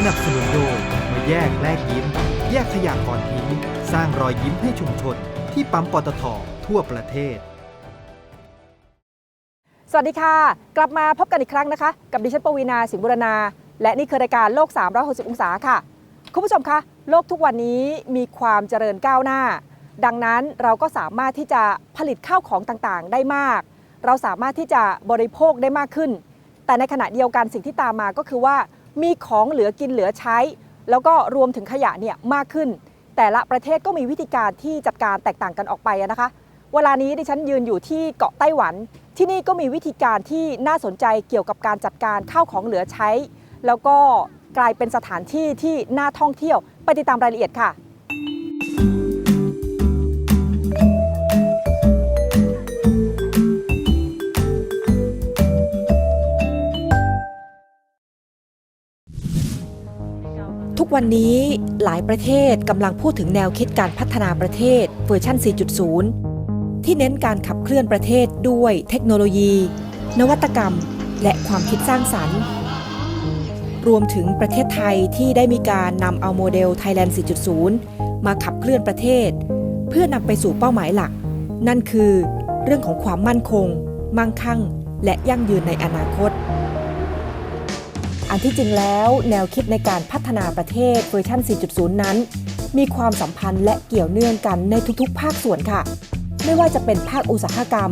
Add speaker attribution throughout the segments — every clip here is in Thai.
Speaker 1: สนับสนุนโดยมาแยกแลกยิ้ม แยกขยะก่อนทิ้งสร้างรอยยิ้มให้ชุมชน ที่ปั๊มปตททั่วประเทศ
Speaker 2: สวัสดีค่ะ กลับมาพบกันอีกครั้งนะคะ กับดิฉันปวีนาสิงห์บุรณา และนี่คือรายการโลก 360 องศาค่ะ คุณผู้ชมคะ โลกทุกวันนี้มีความเจริญก้าวหน้า ดังนั้นเราก็สามารถที่จะผลิตข้าวของต่างๆ ได้มาก เราสามารถที่จะบริโภคได้มากขึ้น แต่ในขณะเดียวกันสิ่งที่ตามมาก็คือว่า มีของเหลือกินเหลือใช้ แล้วก็รวมถึงขยะเนี่ยมากขึ้น แต่ละประเทศก็มีวิธีการที่จัดการแตกต่างกันออกไปนะคะ เวลานี้ดิฉันยืนอยู่ที่เกาะไต้หวัน ที่นี่ก็มีวิธีการที่น่าสนใจเกี่ยวกับการจัดการข้าวของเหลือใช้ แล้วก็กลายเป็นสถานที่ที่น่าท่องเที่ยวไปติดตามรายละเอียดค่ะ กวันนี้หลายประเทศกำลังพูดถึงแนวคิดการพัฒนาประเทศเวอร์ชัน 4.0 ที่เน้นการขับเคลื่อนประเทศด้วยเทคโนโลยี นวัตกรรม และความคิดสร้างสรรค์ รวมถึงประเทศไทยที่ได้มีการนำเอาโมเดล Thailand 4.0 มาขับเคลื่อนประเทศ เพื่อนำไปสู่เป้าหมายหลัก นั่นคือ เรื่องของความมั่นคง มั่งคั่ง และยั่งยืนในอนาคต อันที่จริงแล้ว แนวคิดในการพัฒนาประเทศเวอร์ชัน 4.0 นั้น มีความสัมพันธ์และเกี่ยวเนื่องกันในทุกๆ ภาคส่วนค่ะ ไม่ว่าจะเป็นภาคอุตสาหกรรม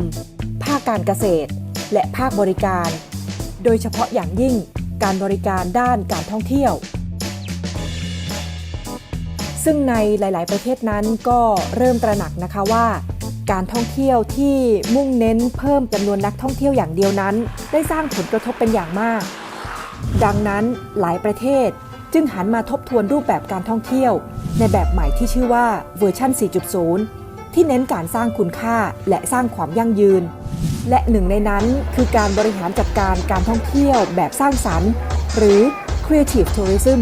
Speaker 2: ภาคการเกษตร และภาคบริการ โดยเฉพาะอย่างยิ่งการบริการด้านการท่องเที่ยว ซึ่งในหลาย ๆ ประเทศนั้นก็เริ่มตระหนักนะคะว่า การท่องเที่ยวที่มุ่งเน้นเพิ่มจำนวนนักท่องเที่ยวอย่างเดียวนั้น ได้สร้างผลกระทบเป็นอย่างมาก ดังนั้นหลายประเทศจึงหันมาทบทวนรูปแบบการท่องเที่ยว ในแบบใหม่ที่ชื่อว่าเวอร์ชัน4.0 ที่เน้นการสร้างคุณค่าและสร้างความยั่งยืน และหนึ่งในนั้นคือการบริหารจัดการการท่องเที่ยวแบบสร้างสรรค์ หรือ Creative Tourism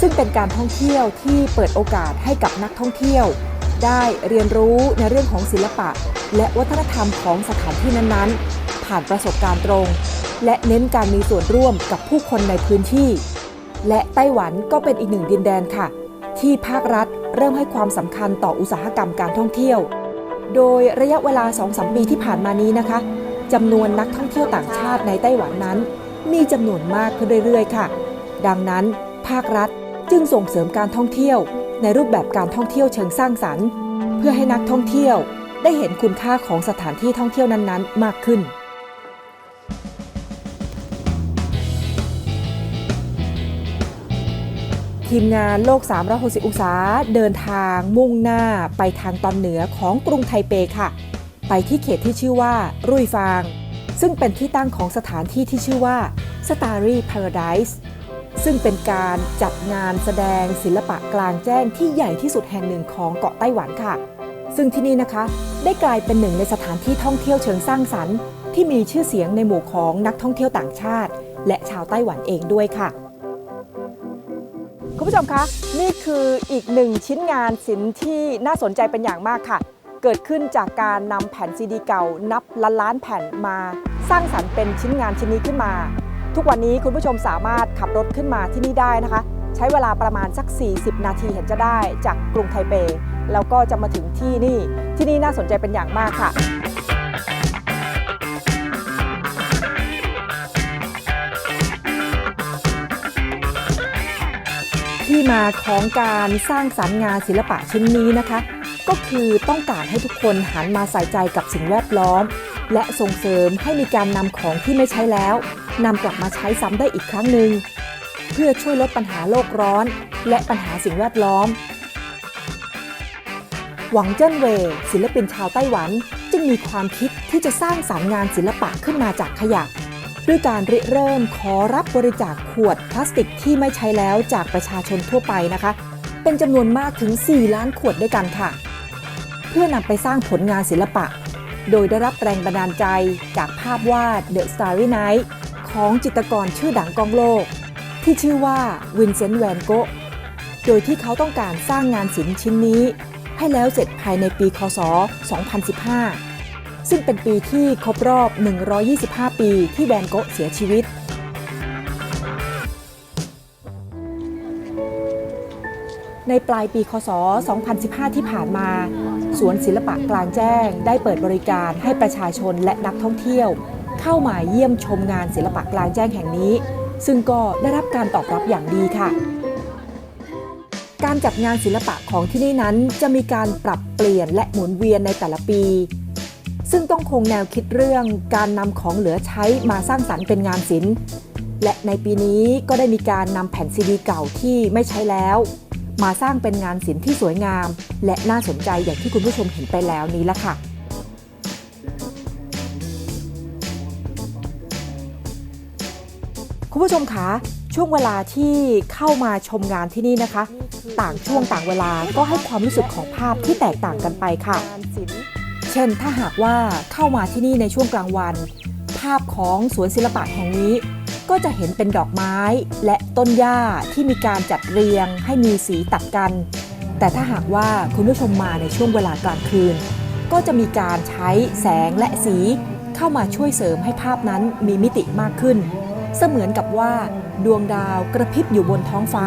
Speaker 2: ซึ่งเป็นการท่องเที่ยวที่เปิดโอกาสให้กับนักท่องเที่ยว ได้เรียนรู้ในเรื่องของศิลปะ และวัฒนธรรมของสถานที่นั้นๆ ผ่านประสบการณ์ตรง และเน้นการมีส่วนร่วมกับผู้คนในพื้นที่ และไต้หวันก็เป็นอีกหนึ่งดินแดนค่ะ ที่ภาครัฐเริ่มให้ความสำคัญต่ออุตสาหกรรมการท่องเที่ยว โดยระยะเวลา 2-3 ปีที่ผ่านมานี้นะคะจำนวนนักท่องเที่ยวต่างชาติในไต้หวันนั้น มีจำนวนมากขึ้นเรื่อยๆ ค่ะ ดังนั้น ภาครัฐจึงส่งเสริมการท่องเที่ยว ในรูปแบบการท่องเที่ยวเชิงสร้างสรรค์ เพื่อให้นักท่องเที่ยวได้เห็นคุณค่าของสถานที่ท่องเที่ยวนั้นๆ มากขึ้น ทีมงานโลก 360 องศาเดินทางมุ่งหน้าไปทางตอนเหนือของกรุงไทเปค่ะ ไปที่เขตที่ชื่อว่ารุยฟาง ซึ่งเป็นที่ตั้งของสถานที่ที่ชื่อว่า Starry Paradise ซึ่งเป็นการจัดงานแสดงศิลปะกลางแจ้งที่ใหญ่ที่สุดแห่งหนึ่งของเกาะไต้หวันค่ะ ซึ่งที่นี่นะคะ ได้กลายเป็นหนึ่งในสถานที่ท่องเที่ยวเชิงสร้างสรรค์ ที่มีชื่อเสียงในหมู่ของนักท่องเที่ยวต่างชาติ และชาวไต้หวันเองด้วยค่ะ คุณผู้ชมคะ นี่คืออีกหนึ่งชิ้นงานศิลป์ที่น่าสนใจเป็นอย่างมากค่ะ เกิดขึ้นจากการนำแผ่นซีดีเก่านับล้านล้านแผ่นมา สร้างสรรค์เป็นชิ้นงานชิ้นนี้ขึ้นมา ทุกวันนี้คุณผู้ชมสามารถขับรถขึ้นมาที่นี่ได้นะคะ ใช้เวลาประมาณสัก 40 นาทีเห็นจะได้จากกรุงไทเป แล้วก็จะมาถึงที่นี่ ที่นี่น่าสนใจเป็นอย่างมากค่ะ ที่มาของการสร้างสรรค์งานศิลปะชิ้นนี้นะคะ ก็คือต้องการให้ทุกคนหันมาใส่ใจกับสิ่งแวดล้อม และส่งเสริมให้มีการนำของที่ไม่ใช้แล้วนำกลับมาใช้ซ้ำได้อีกครั้งหนึ่งเพื่อช่วยลดปัญหาโลกร้อน และปัญหาสิ่งแวดล้อม หวังเจิ้นเว่ยศิลปินชาวไต้หวัน จึงมีความคิดที่จะสร้างสารรค์งานศิลปะขึ้นมาจากขยะ ด้วยการริเริ่มขอรับบริจาคขวดพลาสติกที่ไม่ใช้แล้วจากประชาชนทั่วไปนะคะ เป็นจำนวนมากถึง 4 ล้านขวดด้วยกันค่ะ เพื่อนำไปสร้างผลงานศิลปะ โดยได้รับแรงบันดาลใจจากภาพวาด The Starry Night ของจิตรกรชื่อดังกองโลก ที่ชื่อว่าวินเซนต์แวนโกะโดยที่เขาต้องการสร้างงานศิลป์ชิ้นนี้ ให้แล้วเสร็จภายในปีคศ 2015 ซึ่งเป็นปีที่ครบรอบ 125 ปีที่แวนโกะเสียชีวิต ในปลายปีคศ 2015 ที่ผ่านมา สวนศิลปะกลางแจ้งได้เปิดบริการให้ประชาชนและนักท่องเที่ยว เข้ามาเยี่ยมชมงานศิลปะกลางแจ้งแห่งนี้ ซึ่งก็ได้รับการตอบรับอย่างดีค่ะการจัดงานศิลปะของที่นี่นั้นจะมีการปรับเปลี่ยนและหมุนเวียนในแต่ละปี ซึ่งต้องคงแนวคิดเรื่องการนำของเหลือใช้มาสร้างสรรค์เป็นงานศิลป์ และในปีนี้ก็ได้มีการนำแผ่นซีดีเก่าที่ไม่ใช้แล้ว มาสร้างเป็นงานศิลป์ที่สวยงาม และน่าสนใจอย่างที่คุณผู้ชมเห็นไปแล้วนี้ละค่ะคุณผู้ชมคะช่วงเวลาที่เข้ามาชมงานที่นี่นะคะ ต่างช่วงต่างเวลาก็ให้ความรู้สึกของภาพที่แตกต่างกันไปค่ะ เช่น ถ้าหากว่าเข้ามาที่นี่ในช่วงกลางวัน ภาพของสวนศิลปะแห่งนี้ ก็จะเห็นเป็นดอกไม้และต้นหญ้าที่มีการจัดเรียงให้มีสีตัดกัน แต่ถ้าหากว่าคุณผู้ชมมาในช่วงเวลากลางคืน ก็จะมีการใช้แสงและสีเข้ามาช่วยเสริมให้ภาพนั้นมีมิติมากขึ้น เสมือนกับว่าดวงดาวกระพริบอยู่บนท้องฟ้า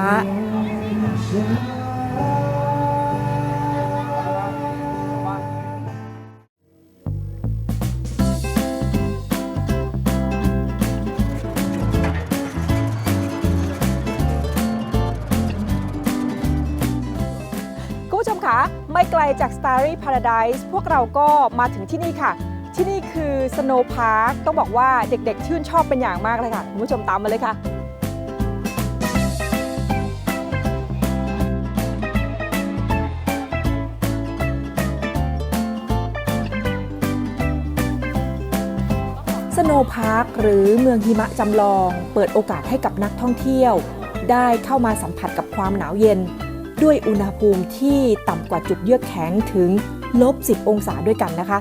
Speaker 2: จาก Starry Paradise พวกเราก็มาถึงที่นี่ค่ะ ที่นี่คือ Snow Park ต้องบอกว่าเด็กๆ ชื่นชอบเป็นอย่างมากเลยค่ะ คุณผู้ชมตามมาเลยค่ะสโนว์พาร์คหรือเมืองหิมะจำลอง เปิดโอกาสให้กับนักท่องเที่ยว ได้เข้ามาสัมผัสกับความหนาวเย็น ด้วยอุณหภูมิที่ต่ำกว่าจุดเยือกแข็งถึงลบ 10 องศาด้วยกันนะคะ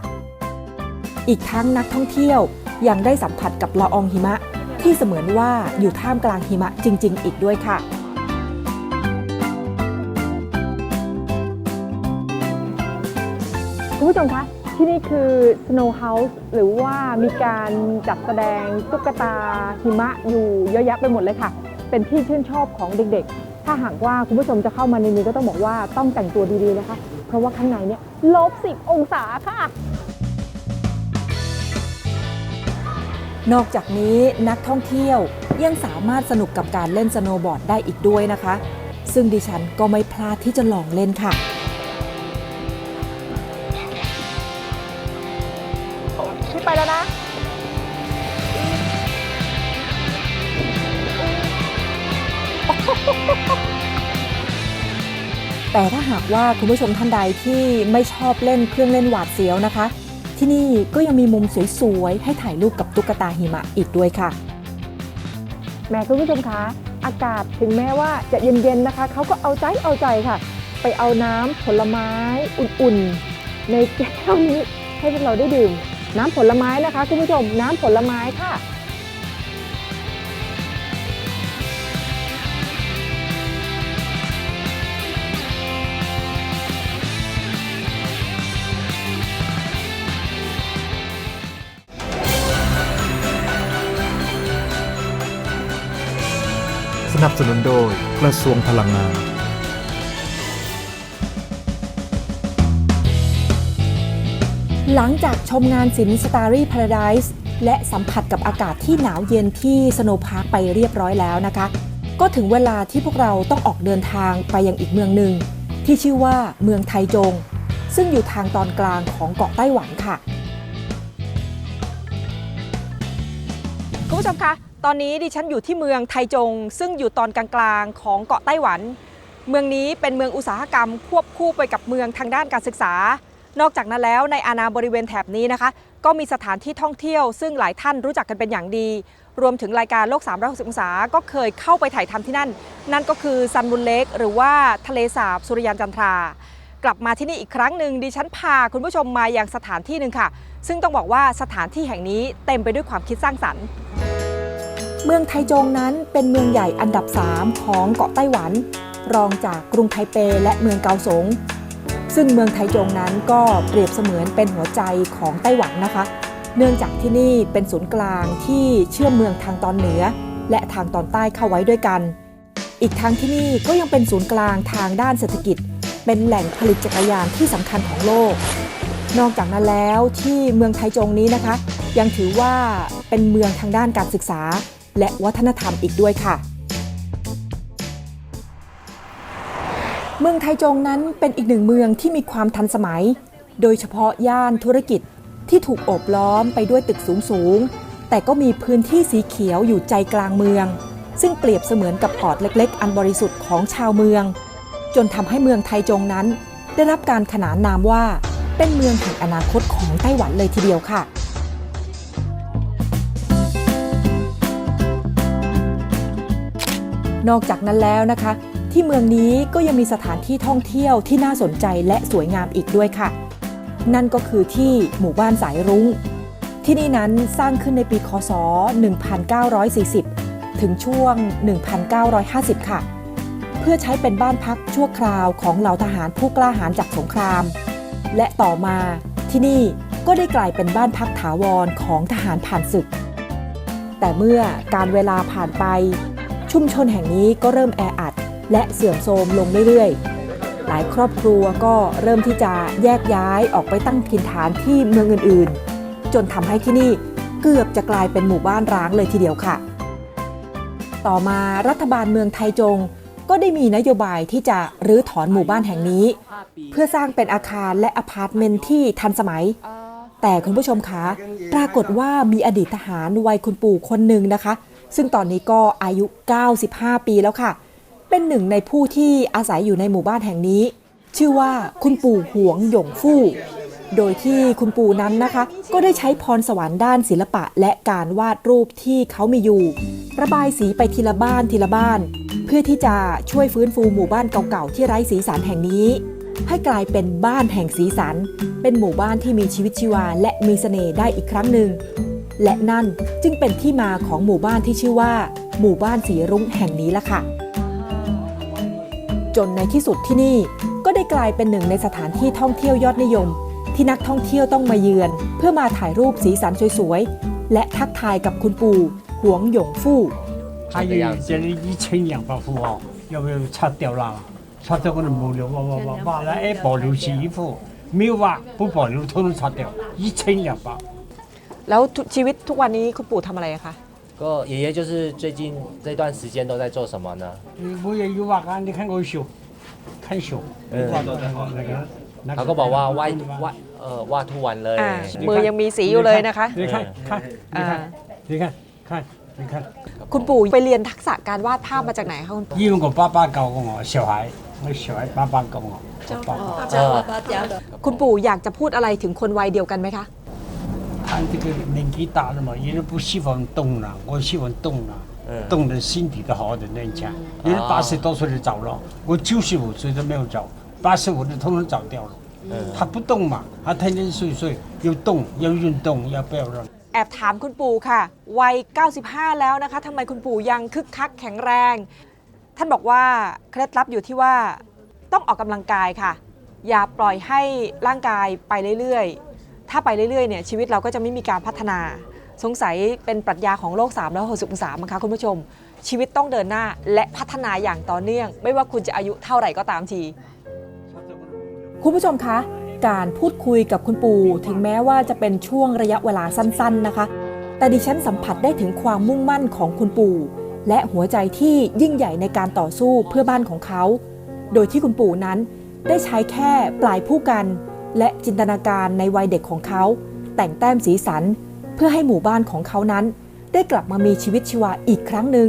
Speaker 2: อีกทั้งนักท่องเที่ยวยังได้สัมผัสกับละอองหิมะ ที่เสมือนว่าอยู่ท่ามกลางหิมะจริง ๆ อีกด้วยค่ะคุณผู้ชมคะที่นี่คือ Snow House หรือว่ามีการจัดแสดงตุ๊กตาหิมะอยู่เยอะแยะไปหมดเลยค่ะ เป็นที่ชื่นชอบของเด็กๆ ถ้าหากว่าคุณผู้ชมจะเข้ามาในนี้ก็ต้องบอกว่าต้องแต่งตัวดีๆนะคะ เพราะว่าข้างในเนี่ยลบสิบองศาค่ะ นอกจากนี้นักท่องเที่ยวยังสามารถสนุกกับการเล่นสโนว์บอร์ดได้อีกด้วยนะคะ ซึ่งดิฉันก็ไม่พลาดที่จะลองเล่นค่ะ แต่ถ้าหากว่าคุณผู้ชมท่านใดที่ไม่ชอบเล่นเครื่องเล่นหวาดเสียวนะคะ ที่นี่ก็ยังมีมุมสวยๆ ให้ถ่ายรูปกับตุ๊กตาหิมะอีกด้วยค่ะแม่คุณผู้ชมคะอากาศถึงแม้ว่าจะเย็นๆนะคะเขาก็เอาใจเอาใจค่ะ ไปเอาน้ำผลไม้อุ่นๆ ในแก้วนี้ให้พวกเราได้ดื่ม น้ำผลไม้นะคะคุณผู้ชมน้ำผลไม้ค่ะ
Speaker 1: นับสนุนโดยกระทรวงพลังงาน
Speaker 2: หลังจากชมงานศิลป์ Starry Paradise และสัมผัสกับอากาศที่หนาวเย็นที่สโนว์พาร์คไปเรียบร้อยแล้วนะคะ ก็ถึงเวลาที่พวกเราต้องออกเดินทางไปยังอีกเมืองหนึ่ง ที่ชื่อว่าเมืองไทจง ซึ่งอยู่ทางตอนกลางของเกาะไต้หวันค่ะ คุณผู้ชมคะ ตอนนี้ดิฉันอยู่ที่เมืองไทจง ซึ่งอยู่ตอนกลางๆของเกาะไต้หวัน เมืองนี้เป็นเมืองอุตสาหกรรม ควบคู่ไปกับเมืองทางด้านการศึกษา นอกจากนั้นแล้วในอาณาบริเวณแถบนี้นะคะ ก็มีสถานที่ท่องเที่ยว ซึ่งหลายท่านรู้จักกันเป็นอย่างดี รวมถึงรายการโลก360องศาก็เคยเข้าไปถ่ายทำที่นั่น นั่นก็คือซันบุนเล็กหรือว่าทะเลสาบสุริยันจันทรากลับมาที่นี่อีกครั้งหนึ่งดิฉันพาคุณผู้ชมมาอย่างสถานที่หนึ่งค่ะ ซึ่งต้องบอกว่าสถานที่แห่งนี้เต็มไปด้วยความคิดสร้างสรรค์ เมืองไทจงนั้นเป็นเมืองใหญ่อันดับ 3 ของเกาะไต้หวัน รองจากกรุงไทเปและเมืองเกาสง ซึ่งเมืองไทจงนั้นก็เปรียบเสมือนเป็นหัวใจของไต้หวันนะคะ เนื่องจากที่นี่เป็นศูนย์กลางที่เชื่อมเมืองทางตอนเหนือ และทางตอนใต้เข้าไว้ด้วยกัน อีกทั้งที่นี่ก็ยังเป็นศูนย์กลางทางด้านเศรษฐกิจ เป็นแหล่งผลิตจักรยานที่สำคัญของโลก นอกจากนั้นแล้วที่เมืองไทจงนี้นะคะ ยังถือว่าเป็นเมืองทางด้านการศึกษา และวัฒนธรรมอีกด้วยค่ะ เมืองไทจงนั้นเป็นอีกหนึ่งเมืองที่มีความทันสมัย โดยเฉพาะย่านธุรกิจที่ถูกโอบล้อมไปด้วยตึกสูงสูงแต่ก็มีพื้นที่สีเขียวอยู่ใจกลางเมือง ซึ่งเปรียบเสมือนกับปอดเล็ก ๆ อันบริสุทธิ์ของชาวเมือง จนทำให้เมืองไทจงนั้น ได้รับการขนานนามว่า เป็นเมืองแห่งอนาคตของไต้หวันเลยทีเดียวค่ะ นอกจากนั้นแล้วนะคะ ที่เมืองนี้ก็ยังมีสถานที่ท่องเที่ยวที่น่าสนใจและสวยงามอีกด้วยค่ะ นั่นก็คือที่หมู่บ้านสายรุ้ง ที่นี่นั้นสร้างขึ้นในปีคศ 1940 ถึงช่วง 1950 ค่ะ เพื่อใช้เป็นบ้านพักชั่วคราวของเหล่าทหารผู้กล้าหาญจากสงคราม และต่อมาที่นี่ก็ได้กลายเป็นบ้านพักถาวรของทหารผ่านศึก แต่เมื่อการเวลาผ่านไป ชุมชนแห่งนี้ก็เริ่มแออัด และเสื่อมโทรมลงเรื่อยๆ หลายครอบครัวก็เริ่มที่จะแยกย้ายออกไปตั้งถิ่นฐานที่เมืองอื่นๆ จนทำให้ที่นี่เกือบจะกลายเป็นหมู่บ้านร้างเลยทีเดียวค่ะ ต่อมารัฐบาลเมืองไทจงก็ได้มีนโยบายที่จะรื้อถอนหมู่บ้านแห่งนี้ เพื่อสร้างเป็นอาคารและอพาร์ตเมนต์ที่ทันสมัย แต่คุณผู้ชมคะ ปรากฏว่ามีอดีตทหารวัยคุณปู่คนหนึ่งนะคะ ซึ่งตอนนี้ก็อายุ 95 ปีแล้วค่ะ เป็นหนึ่งในผู้ที่อาศัยอยู่ในหมู่บ้านแห่งนี้ ชื่อว่าคุณปู่หวงหยงฟู่ โดยที่คุณปู่นั้นนะคะ ก็ได้ใช้พรสวรรค์ด้านศิลปะและการวาดรูปที่เขามีอยู่ ระบายสีไปทีละบ้านทีละบ้าน เพื่อที่จะช่วยฟื้นฟูหมู่บ้านเก่าๆที่ไร้สีสันแห่งนี้ให้กลายเป็นบ้านแห่งสีสัน เป็นหมู่บ้านที่มีชีวิตชีวาและมีเสน่ห์ได้อีกครั้งหนึ่ง และนั่นจึงเป็นที่มาของหมู่บ้านที่ชื่อว่า หมู่บ้านสีรุ้งแห่งนี้ละค่ะ จนในที่สุดที่นี่ก็ได้กลายเป็นหนึ่งในสถานที่ท่องเที่ยวยอดนิยม ที่นักท่องเที่ยวต้องมาเยือน เพื่อมาถ่ายรูปสีสันสวยๆ และทักทายกับคุณปู่หวงหยงฟู่
Speaker 3: 还有这里一千两百户哦，要不要拆掉啦？拆掉可能冇了，挖挖挖挖了，哎，保留起一户，没有挖不保留，统统拆掉，一千两百。
Speaker 2: แล้วชีวิตทุกวันนี้คุณปู่ทำอะไรคะ
Speaker 4: ก็爷爷就是最近这段时间都在做什么呢？
Speaker 3: 我也有挖啊，你看我修，看修，
Speaker 4: 嗯
Speaker 3: 挖到的那个那个。
Speaker 4: เขาก็บอกว่าไหว้ไหว้เออวาดทุกวันเลย
Speaker 2: อ่า มือยังมีสีอยู่เลยนะคะ
Speaker 3: 你看看，你
Speaker 2: อ่า
Speaker 3: 看，你看看，你看。
Speaker 2: คุณปู่ไปเรียนทักษะการวาดภาพมาจากไหนคะคุณปู่
Speaker 3: 因为我爸爸教过我，小孩，我小孩爸爸教我，我爸爸。
Speaker 4: เออ
Speaker 2: คุณปู่อยากจะพูดอะไรถึงคนวัยเดียวกันไหมคะ
Speaker 3: 他这个年纪大了嘛，有人不喜欢动了，我喜欢动了。
Speaker 4: 嗯
Speaker 3: 动人身体都好的那一家，有人八十多岁就走了，我九十五岁都没有走，八十五的通通走掉了。
Speaker 4: 嗯
Speaker 3: 他不动嘛，他天天睡睡，要动要运动，要不要让？
Speaker 2: แอบถามคุณปู่ค่ะ วัย 95 แล้วนะคะทำไมคุณปู่ยังคึกคักแข็งแรง ท่านบอกว่าเคล็ดลับอยู่ที่ว่าต้องออกกำลังกายค่ะ อย่าปล่อยให้ร่างกายไปเรื่อยๆ ถ้าไปเรื่อยๆเนี่ยชีวิตเราก็จะไม่มีการพัฒนา สงสัยเป็นปรัชญาของโลก3แล้ว60องศามั้งคะคุณผู้ชม ชีวิตต้องเดินหน้าและพัฒนาอย่างต่อเนื่อง ไม่ว่าคุณจะอายุเท่าไหร่ก็ตามที คุณผู้ชมคะ การพูดคุยกับคุณปู่ถึงแม้ว่าจะเป็นช่วงระยะเวลาสั้น ๆนะคะ แต่ดิฉันสัมผัสได้ถึงความมุ่งมั่นของคุณปู่และหัวใจที่ยิ่งใหญ่ในการต่อสู้เพื่อบ้านของเขา โดยที่คุณปู่นั้นได้ใช้แค่ปลายผู้กัน และจินตนาการในวัยเด็กของเขา แต่งแต้มสีสัน เพื่อให้หมู่บ้านของเขานั้น ได้กลับมามีชีวิตชีวาอีกครั้งหนึ่ง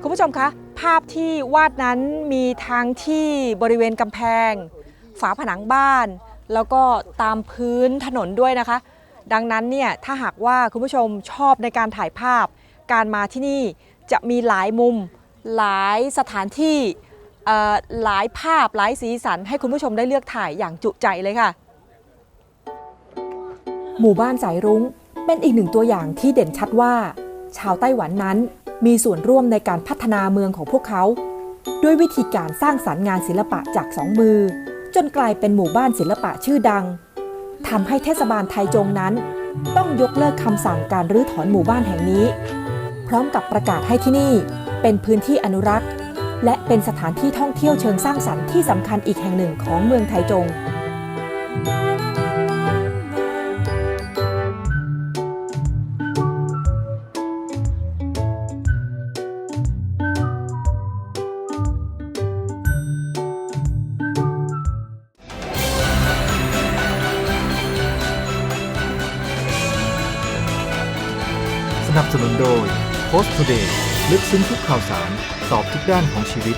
Speaker 2: คุณผู้ชมคะ ภาพที่วาดนั้นมีทั้งที่บริเวณกำแพง ฝาผนังบ้าน แล้วก็ตามพื้นถนนด้วยนะคะ ดังนั้นเนี่ยถ้าหากว่าคุณผู้ชมชอบในการถ่ายภาพ การมาที่นี่จะมีหลายมุมหลายสถานที่ หลายภาพหลายสีสัน ให้คุณผู้ชมได้เลือกถ่ายอย่างจุใจเลยค่ะ หมู่บ้านสายรุ้ง เป็นอีกหนึ่งตัวอย่างที่เด่นชัดว่า ชาวไต้หวันนั้นมีส่วนร่วมในการพัฒนาเมืองของพวกเขา ด้วยวิธีการสร้างสารรค์งานศิลปะจากสองมือ จนกลายเป็นหมู่บ้านศิลปะชื่อดังทำให้เทศบาลไทจงนั้น ต้องยกเลิกคำสั่งการรื้อถอนหมู่บ้านแห่งนี้ พร้อมกับประกาศให้ที่นี่เป็นพื้นที่อนุรักษ์ และเป็นสถานที่ท่องเที่ยวเชิงสร้างสรรค์ที่สำคัญอีกแห่งหนึ่งของเมืองไทจง
Speaker 1: สนับสนุนโดย Post Today ซึ้งทุกข่าวสาร ตอบทุกด้านของชีวิต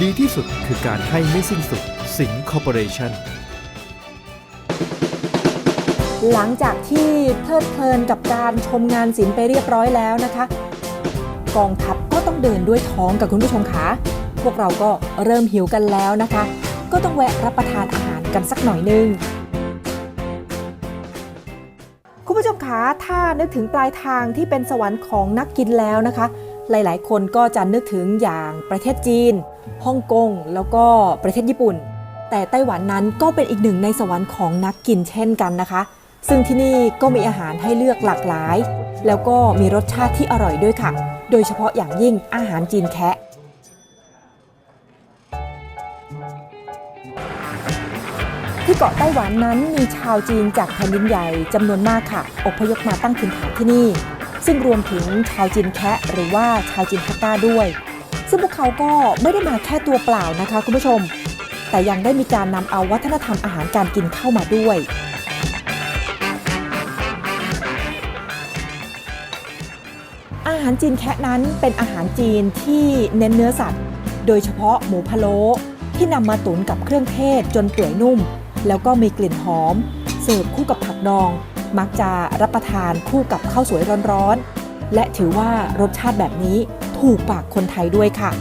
Speaker 1: ดีที่สุดคือการให้ไม่สิ้นสุด สิงคอร์ปอเรชั่น
Speaker 2: หลังจากที่เพลิดเพลินกับการชมงานศิลป์ไปเรียบร้อยแล้วนะคะ กองทัพก็ต้องเดินด้วยท้องกับคุณผู้ชมคะพวกเราก็เริ่มหิวกันแล้วนะคะ ก็ต้องแวะรับประทานอาหารกันสักหน่อยนึง นึกถึงปลายทางที่เป็นสวรรค์ของนักกินแล้วนะคะ หลายๆ คนก็จะนึกถึงอย่างประเทศจีนฮ่องกงแล้วก็ประเทศญี่ปุ่น แต่ไต้หวันนั้นก็เป็นอีกหนึ่งในสวรรค์ของนักกินเช่นกันนะคะ ซึ่งที่นี่ก็มีอาหารให้เลือกหลากหลาย แล้วก็มีรสชาติที่อร่อยด้วยค่ะ โดยเฉพาะอย่างยิ่งอาหารจีนแคะ ที่เกาะไต้หวันนั้นมีชาวจีนจากแผ่นดินใหญ่จำนวนมากค่ะ อพยพมาตั้งถิ่นฐานที่นี่ ซึ่งรวมถึงชาวจีนแคะหรือว่าชาวจีนฮักก้าด้วย ซึ่งพวกเขาก็ไม่ได้มาแค่ตัวเปล่านะคะคุณผู้ชม แต่ยังได้มีการนำเอาวัฒนธรรมอาหารการกินเข้ามาด้วยอาหารจีนแคะนั้นเป็นอาหารจีนที่เน้นเนื้อสัตว์ โดยเฉพาะหมูพะโล้ที่นำมาตุ๋นกับเครื่องเทศจนเปื่อยนุ่ม แล้วก็มีกลิ่นหอม เสิร์ฟคู่กับผักดอง มักจะรับประทานคู่กับข้าวสวยร้อนๆ และถือว่ารสชาติแบบนี้ถูกปากคนไทยด้วยค่ะ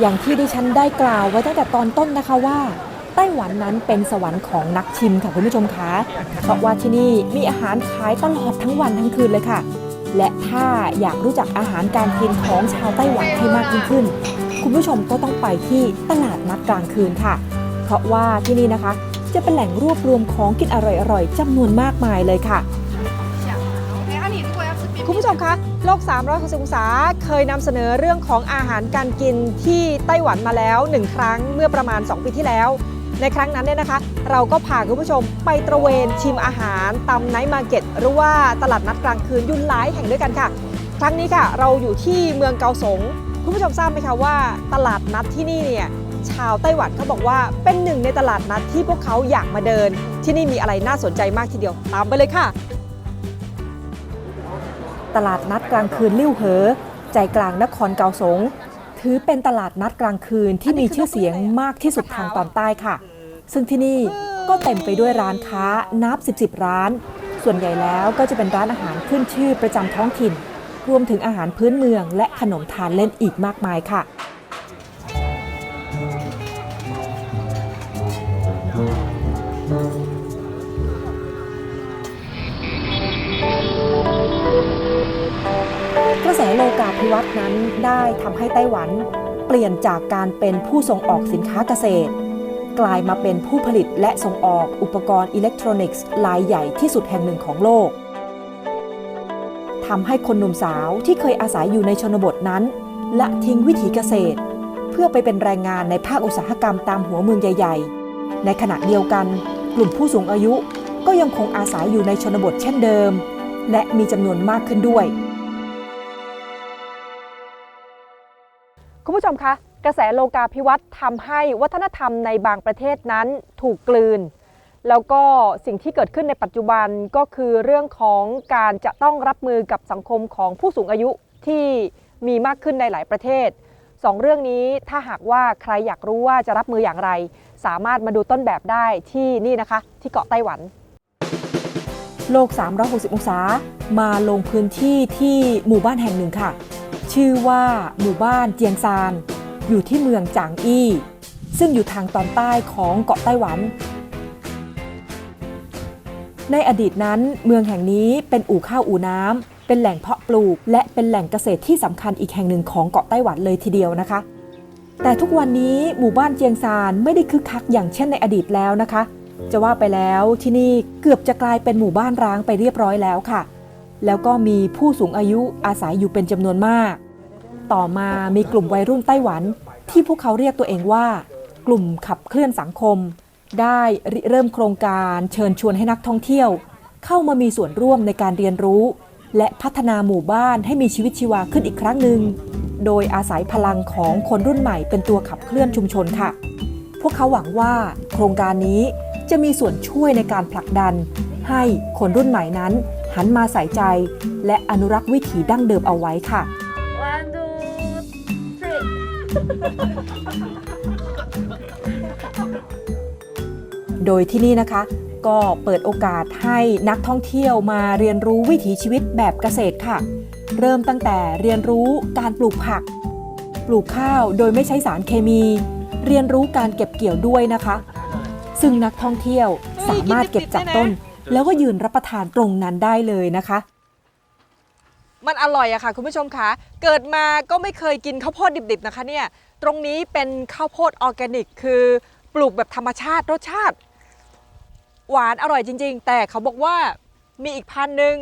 Speaker 2: อย่างที่ดิฉันได้กล่าวไว้ตั้งแต่ตอนต้นนะคะว่าไต้หวันนั้นเป็นสวรรค์ของนักชิมค่ะคุณผู้ชมคะ เพราะว่าที่นี่มีอาหารขายตลอดทั้งวันทั้งคืนเลยค่ะ และถ้าอยากรู้จักอาหารการกินของชาวไต้หวันให้มากยิ่งขึ้น คุณผู้ชมก็ต้องไปที่ตลาดนัดกลางคืนค่ะ เพราะว่าที่นี่นะคะ จะเป็นแหล่งรวบรวมของกินอร่อยๆจำนวนมากมายเลยค่ะคุณผู้ชมคะ โลก 360องศาเคยนำเสนอเรื่องของอาหารการกินที่ไต้หวันมาแล้วหนึ่งครั้งเมื่อประมาณ 2 ปีที่แล้ว ในครั้งนั้นเนี่ยนะคะ เราก็พาคุณผู้ชมไปตระเวนชิมอาหารตามไนท์มาร์เก็ตหรือว่าตลาดนัดกลางคืนยุ่หลายแห่งด้วยกันค่ะ ครั้งนี้ค่ะเราอยู่ที่เมืองเกาสงคุณผู้ชมทราบไหมคะว่าตลาดนัดที่นี่เนี่ยชาวไต้หวันเขาบอกว่าเป็นหนึ่งในตลาดนัดที่พวกเขาอยากมาเดิน ที่นี่มีอะไรน่าสนใจมากทีเดียวตามไปเลยค่ะ ตลาดนัดกลางคืนลิ่วเหอ ใจกลางนครเกาสง ถือเป็นตลาดนัดกลางคืนที่มีชื่อเสียงมากที่สุดทางตอนใต้ค่ะ ซึ่งที่นี่ก็เต็มไปด้วยร้านค้านับ 10บๆร้าน ส่วนใหญ่แล้วก็จะเป็นร้านอาหารขึ้นชื่อประจำท้องถิ่น รวมถึงอาหารพื้นเมืองและขนมทานเล่นอีกมากมายค่ะกระิวัตน์นั้นได้ทำให้ไต้หวันเปลี่ยนจากการเป็นผู้ส่งออกสินค้าเกษตร กลายมาเป็นผู้ผลิตและส่งออกอุปกรณ์อิเล็กทรอนิกส์รายใหญ่ที่สุดแห่งหนึ่งของโลกทำให้คนหนุ่มสาวที่เคยอาศัยอยู่ในชนบทนั้น ละทิ้งวิถีเกษตร เพื่อไปเป็นแรงงานในภาคอุตสาหกรรมตามหัวเมืองใหญ่ๆ ในขณะเดียวกันกลุ่มผู้สูงอายุก็ยังคงอาศัยอยู่ในชนบทเช่นเดิม และมีจำนวนมากขึ้นด้วย คุณผู้ชมคะ กระแสโลกาภิวัตน์ทำให้วัฒนธรรมในบางประเทศนั้นถูกกลืน แล้วก็สิ่งที่เกิดขึ้นในปัจจุบันก็คือเรื่องของการจะต้องรับมือกับสังคมของผู้สูงอายุที่มีมากขึ้นในหลายประเทศสองเรื่องนี้ถ้าหากว่าใครอยากรู้ว่าจะรับมืออย่างไร สามารถมาดูต้นแบบได้ที่นี่นะคะ ที่เกาะไต้หวัน โลก 360 องศา มาลงพื้นที่ที่หมู่บ้านแห่งหนึ่งค่ะ ชื่อว่าหมู่บ้านเจียงซาน อยู่ที่เมืองจางอี้ ซึ่งอยู่ทางตอนใต้ของเกาะไต้หวัน ในอดีตนั้นเมืองแห่งนี้เป็นอู่ข้าวอู่น้ำเป็นแหล่งเพาะปลูก และเป็นแหล่งเกษตรที่สำคัญอีกแห่งหนึ่งของเกาะไต้หวันเลยทีเดียวนะคะ แต่ทุกวันนี้หมู่บ้านเจียงซานไม่ได้คึกคักอย่างเช่นในอดีตแล้วนะคะ จะว่าไปแล้วที่นี่เกือบจะกลายเป็นหมู่บ้านร้างไปเรียบร้อยแล้วค่ะแล้วก็มีผู้สูงอายุอาศัยอยู่เป็นจำนวนมาก ต่อมามีกลุ่มวัยรุ่นไต้หวัน ที่พวกเขาเรียกตัวเองว่า กลุ่มขับเคลื่อนสังคม ได้ริเริ่มโครงการเชิญชวนให้นักท่องเที่ยว เข้ามามีส่วนร่วมในการเรียนรู้ และพัฒนาหมู่บ้านให้มีชีวิตชีวาขึ้นอีกครั้งหนึ่ง โดยอาศัยพลังของคนรุ่นใหม่เป็นตัวขับเคลื่อนชุมชนค่ะ พวกเขาหวังว่าโครงการนี้จะมีส่วนช่วยในการผลักดัน ให้คนรุ่นใหม่นั้นหันมาใส่ใจ และอนุรักษ์วิถีดั้งเดิมเอาไว้ค่ะ โดยที่นี่นะคะ ก็เปิดโอกาสให้นักท่องเที่ยวมาเรียนรู้วิถีชีวิตแบบเกษตรค่ะ เริ่มตั้งแต่เรียนรู้การปลูกผัก ปลูกข้าวโดยไม่ใช้สารเคมี เรียนรู้การเก็บเกี่ยวด้วยนะคะ ซึ่งนักท่องเที่ยวสามารถเก็บจากต้น แล้วก็ยืนรับประทานตรงนั้นได้เลยนะคะ มันอร่อยอะค่ะ คุณผู้ชมคะเกิดมาก็ไม่เคยกินข้าวโพดดิบๆนะคะเนี่ยตรงนี้เป็นข้าวโพดออร์แกนิก คือปลูกแบบธรรมชาติรสชาติ หวานอร่อยจริง ๆ แต่เขาบอกว่ามีอีกพันหนึ่ง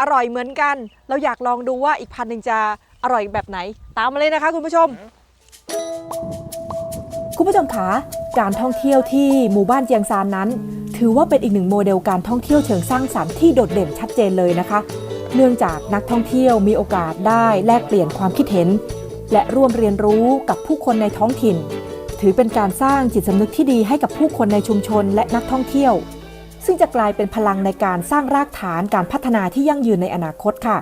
Speaker 2: อร่อยเหมือนกัน เราอยากลองดูว่าอีกพันหนึ่งจะอร่อยแบบไหน ตามมาเลยนะคะ คุณผู้ชม คุณผู้ชมคะการท่องเที่ยวที่หมู่บ้านเจียงซานนั้น ถือว่าเป็นอีกหนึ่งโมเดลการท่องเที่ยวเชิงสร้างสรรค์ที่โดดเด่นชัดเจนเลยนะคะ เนื่องจากนักท่องเที่ยวมีโอกาสได้แลกเปลี่ยนความคิดเห็น และร่วมเรียนรู้กับผู้คนในท้องถิ่น ถือเป็นการสร้างจิตสำนึกที่ดีให้กับผู้คนในชุมชนและนักท่องเที่ยว ซึ่งจะกลายเป็นพลังในการสร้างรากฐานการพัฒนาที่ยั่งยืนในอนาคตค่ะ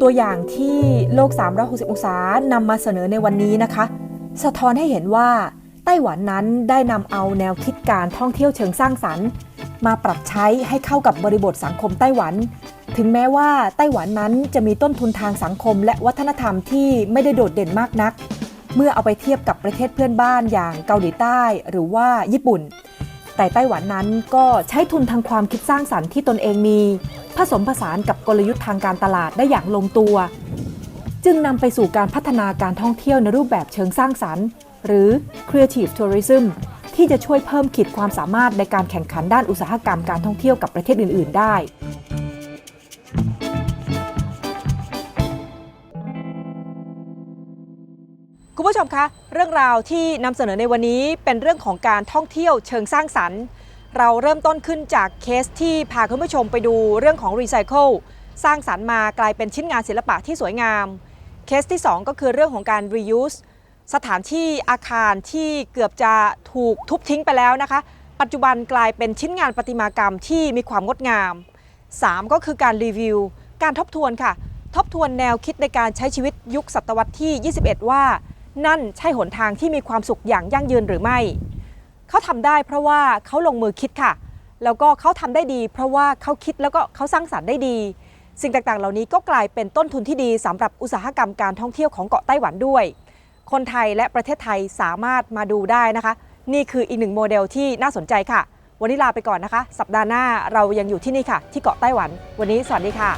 Speaker 2: ตัวอย่างที่โลก 360 องศานำมาเสนอในวันนี้นะคะ สะท้อนให้เห็นว่า ต้หวันนั้นได้นำเอาแนวคิดการท่องเที่ยวเชิงสร้างสรรค์ มาปรับใช้ให้เข้ากับบริบทสังคมไต้หวัน ถึงแม้ว่าไต้หวันนั้นจะมีต้นทุนทางสังคมและวัฒนธรรมที่ไม่ได้โดดเด่นมากนัก เมื่อเอาไปเทียบกับประเทศเพื่อนบ้านอย่างเกาหลีใต้หรือว่าญี่ปุ่น แต่ไต้หวันนั้นก็ใช้ทุนทางความคิดสร้างสรรค์ที่ตนเองมี ผสมผสานกับกลยุทธ์ทางการตลาดได้อย่างลงตัว จึงนำไปสู่การพัฒนาการท่องเที่ยวในรูปแบบเชิงสร้างสรรค์ หรือ Creative Tourism ที่จะช่วยเพิ่มขีดความสามารถในการแข่งขันด้านอุตสาหกรรมการท่องเที่ยวกับประเทศอื่น ๆ ได้คุณผู้ชมคะ เรื่องราวที่นำเสนอในวันนี้เป็นเรื่องของการท่องเที่ยวเชิงสร้างสรรค์ เราเริ่มต้นขึ้นจากเคสที่พาคุณผู้ชมไปดูเรื่องของรีไซเคิลสร้างสรรค์มากลายเป็นชิ้นงานศิลปะที่สวยงาม เคสที่ 2 ก็คือเรื่องของการ reuse สถานที่อาคารที่เกือบจะถูกทุบทิ้งไปแล้วนะคะ ปัจจุบันกลายเป็นชิ้นงานประติมากรรมที่มีความงดงาม 3 ก็คือการรีวิว การทบทวนค่ะ ทบทวนแนวคิดในการใช้ชีวิตยุคศตวรรษที่ 21 ว่า นั่นใช่หนทางที่มีความสุขอย่างยั่งยืนหรือไม่ เขาทำได้เพราะว่าเขาลงมือคิดค่ะ แล้วก็เขาทำได้ดี เพราะว่าเขาคิดแล้วก็เขาสร้างสรรค์ได้ดี สิ่งต่างๆ เหล่านี้ก็กลายเป็นต้นทุนที่ดีสำหรับอุตสาหกรรมการท่องเที่ยวของเกาะไต้หวันด้วย คนไทยและประเทศไทยสามารถมาดูได้นะคะ นี่คืออีกหนึ่งโมเดลที่น่าสนใจค่ะ วันนี้ลาไปก่อนนะคะ สัปดาห์หน้าเรายังอยู่ที่นี่ค่ะ ที่เกาะไต้หวัน วันนี้สวัสดีค่ะ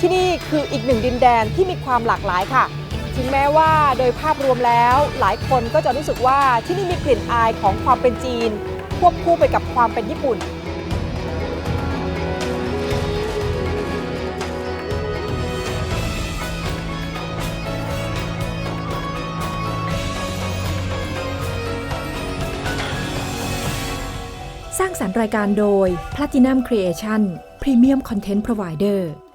Speaker 2: ที่นี่คืออีกหนึ่งดินแดนที่มีความหลากหลายค่ะถึงแม้ว่าโดยภาพรวมแล้ว หลายคนก็จะรู้สึกว่าที่นี่มีกลิ่นอายของความเป็นจีน ควบคู่ไปกับความเป็นญี่ปุ่น สร้างสรรค์รายการโดย Platinum Creation Premium Content Provider